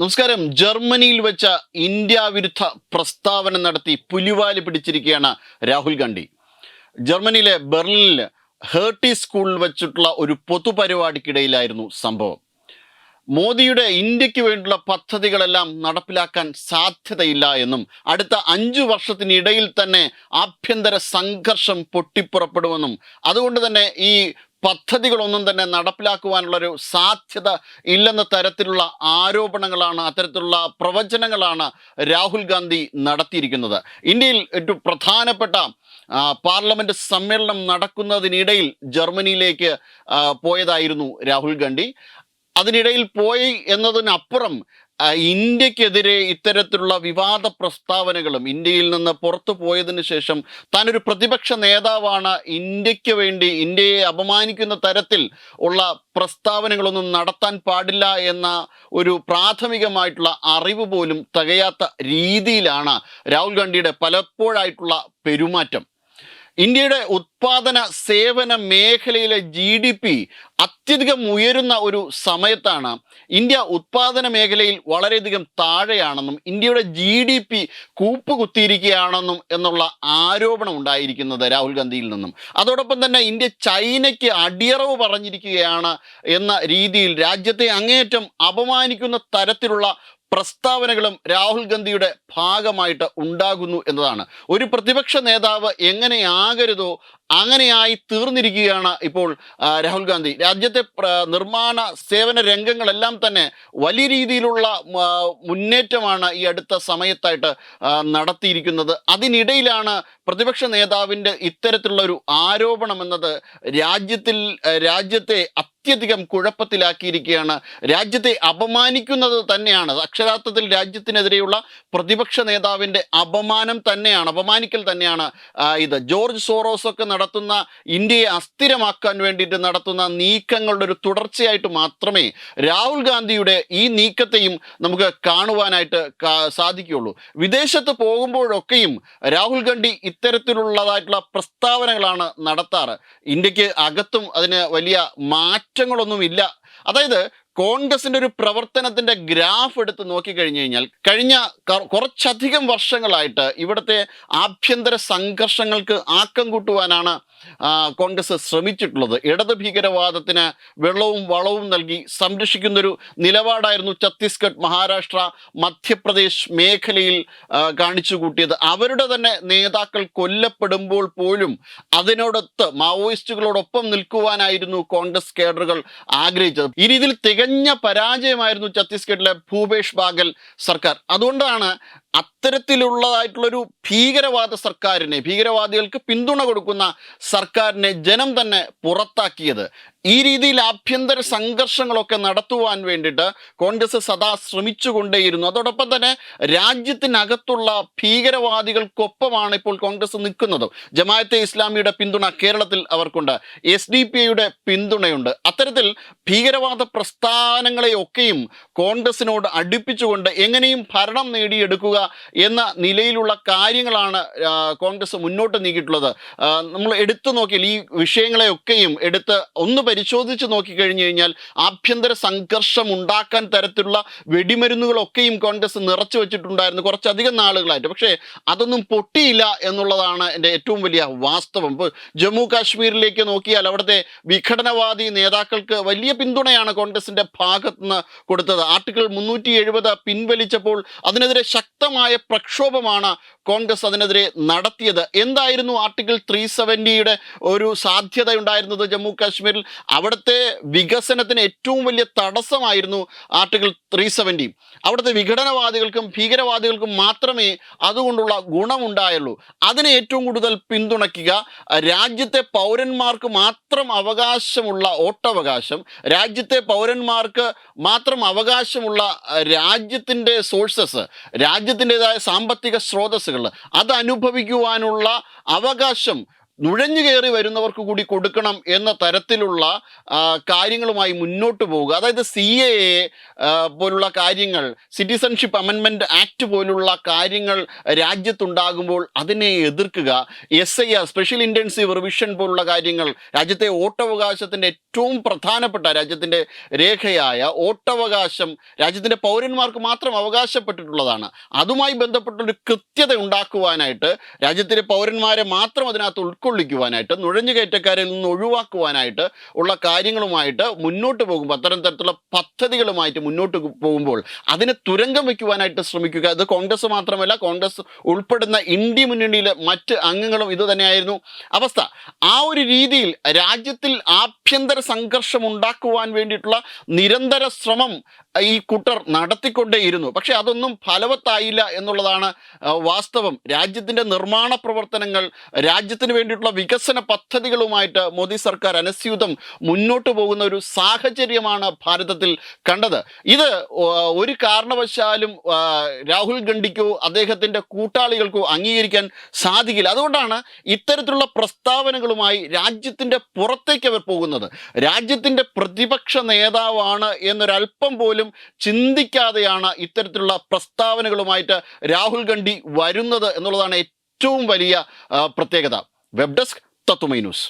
നമസ്കാരം. ജർമ്മനിയിൽ വെച്ച ഇന്ത്യ വിരുദ്ധ പ്രസ്താവന നടത്തി പുലിവാലി പിടിച്ചിരിക്കുകയാണ് രാഹുൽ ഗാന്ധി. ജർമ്മനിയിലെ ബെർലിനിൽ ഹേർട്ടി സ്കൂളിൽ വെച്ചിട്ടുള്ള ഒരു പൊതുപരിപാടിക്കിടയിലായിരുന്നു സംഭവം. മോദിയുടെ ഇന്ത്യയ്ക്ക് വേണ്ടിയുള്ള പദ്ധതികളെല്ലാം നടപ്പിലാക്കാൻ സാധ്യതയില്ല എന്നും അടുത്ത അഞ്ചു വർഷത്തിനിടയിൽ തന്നെ ആഭ്യന്തര സംഘർഷം പൊട്ടിപ്പുറപ്പെടുമെന്നും അതുകൊണ്ട് തന്നെ ഈ പദ്ധതികളൊന്നും തന്നെ നടപ്പിലാക്കുവാനുള്ളൊരു സാധ്യത ഇല്ലെന്ന തരത്തിലുള്ള ആരോപണങ്ങളാണ് അത്തരത്തിലുള്ള പ്രവചനങ്ങളാണ് രാഹുൽ ഗാന്ധി നടത്തിയിരിക്കുന്നത്. ഇന്ത്യയിൽ ഏറ്റവും പ്രധാനപ്പെട്ട പാർലമെന്റ് സമ്മേളനം നടക്കുന്നതിനിടയിൽ ജർമ്മനിയിലേക്ക് പോയതായിരുന്നു രാഹുൽ ഗാന്ധി. അതിനിടയിൽ പോയി എന്നതിനപ്പുറം ഇന്ത്യക്കെതിരെ ഇത്തരത്തിലുള്ള വിവാദ പ്രസ്താവനകളും ഇന്ത്യയിൽ നിന്ന് പുറത്തു പോയതിന് ശേഷം താനൊരു പ്രതിപക്ഷ നേതാവാണ് ഇന്ത്യയ്ക്ക് വേണ്ടി ഇന്ത്യയെ അപമാനിക്കുന്ന തരത്തിൽ ഉള്ള പ്രസ്താവനകളൊന്നും നടത്താൻ പാടില്ല എന്ന ഒരു പ്രാഥമികമായിട്ടുള്ള അറിവ് പോലും തികയാത്ത രീതിയിലാണ് രാഹുൽ ഗാന്ധിയുടെ പലപ്പോഴായിട്ടുള്ള പെരുമാറ്റം. ഇന്ത്യയുടെ ഉത്പാദന സേവന മേഖലയിലെ ജി ഡി പി അത്യധികം ഉയരുന്ന ഒരു സമയത്താണ് ഇന്ത്യ ഉത്പാദന മേഖലയിൽ വളരെയധികം താഴെയാണെന്നും ഇന്ത്യയുടെ ജി ഡി പി കൂപ്പുകുത്തിയിരിക്കുകയാണെന്നും എന്നുള്ള ആരോപണം ഉണ്ടായിരിക്കുന്നത് രാഹുൽ ഗാന്ധിയിൽ നിന്നും. അതോടൊപ്പം തന്നെ ഇന്ത്യ ചൈനയ്ക്ക് അടിയറവ് പറഞ്ഞിരിക്കുകയാണ് എന്ന രീതിയിൽ രാജ്യത്തെ അങ്ങേയറ്റം അപമാനിക്കുന്ന തരത്തിലുള്ള പ്രസ്താവനകളും രാഹുൽ ഗാന്ധിയുടെ ഭാഗമായിട്ട് ഉണ്ടാകുന്നു എന്നതാണ്. ഒരു പ്രതിപക്ഷ നേതാവ് എങ്ങനെയാകരുതോ അങ്ങനെയായി തീർന്നിരിക്കുകയാണ് ഇപ്പോൾ രാഹുൽ ഗാന്ധി. രാജ്യത്തെ നിർമ്മാണ സേവന രംഗങ്ങളെല്ലാം തന്നെ വലിയ രീതിയിലുള്ള മുന്നേറ്റമാണ് ഈ അടുത്ത സമയത്തായിട്ട് നടത്തിയിരിക്കുന്നത്. അതിനിടയിലാണ് പ്രതിപക്ഷ നേതാവിന്റെ ഇത്തരത്തിലുള്ള ഒരു ആരോപണം എന്നത് രാജ്യത്തിൽ രാജ്യത്തെ അത്യധികം കുഴപ്പത്തിലാക്കിയിരിക്കുകയാണ്. രാജ്യത്തെ അപമാനിക്കുന്നത് തന്നെയാണ്. അക്ഷരാർത്ഥത്തിൽ രാജ്യത്തിനെതിരെയുള്ള പ്രതിപക്ഷ നേതാവിന്റെ അപമാനം തന്നെയാണ് അപമാനിക്കൽ തന്നെയാണ് ഇത്. ജോർജ് സോറോസ് ഒക്കെ നടത്തുന്ന ഇന്ത്യയെ അസ്ഥിരമാക്കാൻ വേണ്ടിയിട്ട് നടത്തുന്ന നീക്കങ്ങളുടെ ഒരു തുടർച്ചയായിട്ട് മാത്രമേ രാഹുൽ ഗാന്ധിയുടെ ഈ നീക്കത്തെയും നമുക്ക് കാണുവാനായിട്ട് സാധിക്കുകയുള്ളൂ. വിദേശത്ത് പോകുമ്പോഴൊക്കെയും രാഹുൽ ഗാന്ധി ഇത്തരത്തിലുള്ളതായിട്ടുള്ള പ്രസ്താവനകളാണ് നടത്താറ്. ഇന്ത്യയ്ക്ക് അകത്തും അതിന് വലിയ മാറ്റങ്ങളൊന്നുമില്ല. അതായത് കോൺഗ്രസിന്റെ ഒരു പ്രവർത്തനത്തിന്റെ ഗ്രാഫ് എടുത്ത് നോക്കിക്കഴിഞ്ഞു കഴിഞ്ഞാൽ കഴിഞ്ഞ കുറച്ചധികം വർഷങ്ങളായിട്ട് ഇവിടുത്തെ ആഭ്യന്തര സംഘർഷങ്ങൾക്ക് ആക്കം കൂട്ടുവാനാണ് കോൺഗ്രസ് ശ്രമിച്ചിട്ടുള്ളത്. ഇടത് ഭീകരവാദത്തിന് വെള്ളവും വളവും നൽകി സംരക്ഷിക്കുന്നൊരു നിലപാടായിരുന്നു ഛത്തീസ്ഗഡ് മഹാരാഷ്ട്ര മധ്യപ്രദേശ് മേഖലയിൽ കാണിച്ചു കൂട്ടിയത്. അവരുടെ തന്നെ നേതാക്കൾ കൊല്ലപ്പെടുമ്പോൾ പോലും അതിനോടൊത്ത് മാവോയിസ്റ്റുകളോടൊപ്പം നിൽക്കുവാനായിരുന്നു കോൺഗ്രസ് കേഡറുകൾ ആഗ്രഹിച്ചത്. ഇനി രീതിയിൽ തികഞ്ഞ പരാജയമായിരുന്നു ഛത്തീസ്ഗഡിലെ ഭൂപേഷ് ബാഗൽ സർക്കാർ. അതുകൊണ്ടാണ് അത്തരത്തിലുള്ളതായിട്ടുള്ളൊരു ഭീകരവാദ സർക്കാരിനെ ഭീകരവാദികൾക്ക് പിന്തുണ കൊടുക്കുന്ന സർക്കാരിനെ ജനം തന്നെ പുറത്താക്കിയത്. ഈ രീതിയിൽ ആഭ്യന്തര സംഘർഷങ്ങളൊക്കെ നടത്തുവാൻ വേണ്ടിയിട്ട് കോൺഗ്രസ് സദാ ശ്രമിച്ചുകൊണ്ടേയിരുന്നു. അതോടൊപ്പം തന്നെ രാജ്യത്തിനകത്തുള്ള ഭീകരവാദികൾക്കൊപ്പമാണ് ഇപ്പോൾ കോൺഗ്രസ് നിൽക്കുന്നത്. ജമാഅത്തെ ഇസ്ലാമിയുടെ പിന്തുണ കേരളത്തിൽ അവർക്കുണ്ട്. എസ് ഡി പിന്തുണയുണ്ട്. അത്തരത്തിൽ ഭീകരവാദ പ്രസ്ഥാനങ്ങളെയൊക്കെയും കോൺഗ്രസിനോട് അടുപ്പിച്ചുകൊണ്ട് എങ്ങനെയും ഭരണം നേടിയെടുക്കുക എന്ന നിലയിലുള്ള കാര്യങ്ങളാണ് കോൺഗ്രസ് മുന്നോട്ട് നീക്കിയിട്ടുള്ളത്. നമ്മൾ എടുത്തു നോക്കിയാൽ ഈ വിഷയങ്ങളെയൊക്കെയും എടുത്ത് ഒന്ന് പരിശോധിച്ച് നോക്കിക്കഴിഞ്ഞു കഴിഞ്ഞാൽ ആഭ്യന്തര സംഘർഷം ഉണ്ടാക്കാൻ തരത്തിലുള്ള വെടിമരുന്നുകളൊക്കെയും കോൺഗ്രസ് നിറച്ചു വെച്ചിട്ടുണ്ടായിരുന്നു കുറച്ചധികം നാളുകളായിട്ട്. പക്ഷേ അതൊന്നും പൊട്ടിയില്ല എന്നുള്ളതാണ് എന്റെ ഏറ്റവും വലിയ വാസ്തവം. ഇപ്പോൾ ജമ്മു കാശ്മീരിലേക്ക് നോക്കിയാൽ അവിടുത്തെ വിഘടനവാദി നേതാക്കൾക്ക് വലിയ പിന്തുണയാണ് കോൺഗ്രസിന്റെ ഭാഗത്ത് നിന്ന് കൊടുത്തത്. ആർട്ടിക്കിൾ മുന്നൂറ്റി എഴുപത് പിൻവലിച്ചപ്പോൾ അതിനെതിരെ ശക്തമായ പ്രക്ഷോഭമാണ് കോൺഗ്രസ് അതിനെതിരെ നടത്തിയത്. എന്തായിരുന്നു ആർട്ടിക്കിൾ ത്രീ സെവന്റിയുടെ ഒരു സാധ്യത ഉണ്ടായിരുന്നത് ജമ്മു കാശ്മീരിൽ? അവിടുത്തെ വികസനത്തിന് ഏറ്റവും വലിയ തടസ്സമായിരുന്നു ആർട്ടിക്കിൾ ത്രീ സെവന്റി അവിടുത്തെ വിഘടനവാദികൾക്കും ഭീകരവാദികൾക്കും മാത്രമേ അതുകൊണ്ടുള്ള ഗുണമുണ്ടായുള്ളൂ. അതിനെ ഏറ്റവും കൂടുതൽ പിന്തുണയ്ക്കുക രാജ്യത്തെ പൗരന്മാർക്ക് മാത്രം അവകാശമുള്ള ഓട്ടവകാശം രാജ്യത്തെ പൗരന്മാർക്ക് മാത്രം അവകാശമുള്ള രാജ്യത്തിന്റെ സോഴ്സസ് രാജ്യത്തിന്റെതായ സാമ്പത്തിക സ്രോതസ്സുകൾ അത് അനുഭവിക്കുവാനുള്ള അവകാശം നുഴഞ്ഞു കയറി വരുന്നവർക്ക് കൂടി കൊടുക്കണം എന്ന തരത്തിലുള്ള കാര്യങ്ങളുമായി മുന്നോട്ട് പോവുക. അതായത് സി എ പോലുള്ള കാര്യങ്ങൾ സിറ്റിസൺഷിപ്പ് അമെൻമെന്റ് ആക്ട് പോലുള്ള കാര്യങ്ങൾ രാജ്യത്തുണ്ടാകുമ്പോൾ അതിനെ എതിർക്കുക. S I R special intensive revision പോലുള്ള കാര്യങ്ങൾ രാജ്യത്തെ വോട്ടവകാശത്തിന്റെ ഏറ്റവും പ്രധാനപ്പെട്ട രാജ്യത്തിന്റെ രേഖയായ വോട്ടവകാശം രാജ്യത്തിന്റെ പൗരന്മാർക്ക് മാത്രം അവകാശപ്പെട്ടിട്ടുള്ളതാണ്. അതുമായി ബന്ധപ്പെട്ടൊരു കൃത്യത ഉണ്ടാക്കുവാനായിട്ട് രാജ്യത്തിലെ പൗരന്മാരെ മാത്രം അതിനകത്ത് ഉൾക്കൊള്ളിക്കുവാനായിട്ട് നുഴഞ്ഞുകയറ്റക്കാരിൽ നിന്ന് ഒഴിവാക്കുവാനായിട്ട് ഉള്ള കാര്യങ്ങളുമായിട്ട് മുന്നോട്ട് പോകുമ്പോൾ അത്തരം തരത്തിലുള്ള പദ്ധതികളുമായിട്ട് മുന്നോട്ട് പോകുമ്പോൾ അതിനെ തുരങ്കം വയ്ക്കുവാനായിട്ട് ശ്രമിക്കുക. അത് കോൺഗ്രസ് മാത്രമല്ല കോൺഗ്രസ് ഉൾപ്പെടുന്ന ഇന്ത്യ മുന്നണിയിലെ മറ്റ് അംഗങ്ങളും ഇത് തന്നെയായിരുന്നു. അവസ്ഥ ആ ഒരു രീതിയിൽ രാജ്യത്തിൽ ആഭ്യന്തര സംഘർഷം ഉണ്ടാക്കുവാൻ വേണ്ടിയിട്ടുള്ള നിരന്തര ശ്രമം ഈ കുട്ടർ നടത്തിക്കൊണ്ടേയിരുന്നു. പക്ഷെ അതൊന്നും ഫലവത്തായില്ല എന്നുള്ളതാണ് വാസ്തവം. രാജ്യത്തിന്റെ നിർമ്മാണ പ്രവർത്തനങ്ങൾ രാജ്യത്തിന് വേണ്ടിയിട്ടുള്ള വികസന പദ്ധതികളുമായിട്ട് മോദി സർക്കാർ അനസ്യൂതം മുന്നോട്ട് പോകുന്ന ഒരു സാഹചര്യമാണ് ഭാരതത്തിൽ കണ്ടത്. ഇത് ഒരു കാരണവശാലും രാഹുൽ ഗണ്ഡിക്കോ അദ്ദേഹത്തിന്റെ കൂട്ടാളികൾക്കോ അംഗീകരിക്കാൻ സാധിക്കില്ല. അതുകൊണ്ടാണ് ഇത്തരത്തിലുള്ള പ്രസ്താവനകളുമായി രാജ്യത്തിന്റെ പുറത്തേക്ക് അവർ പോകുന്നത്. രാജ്യത്തിന്റെ പ്രതിപക്ഷ നേതാവാണ് എന്നൊരല്പം പോലും ചിന്തിക്കാതെയാണ് ഇത്തരത്തിലുള്ള പ്രസ്താവനകളുമായിട്ട് രാഹുൽ ഗണ്ഡി വരുന്നത് എന്നുള്ളതാണ് ഏറ്റവും വലിയ പ്രത്യേകത. Web desk news.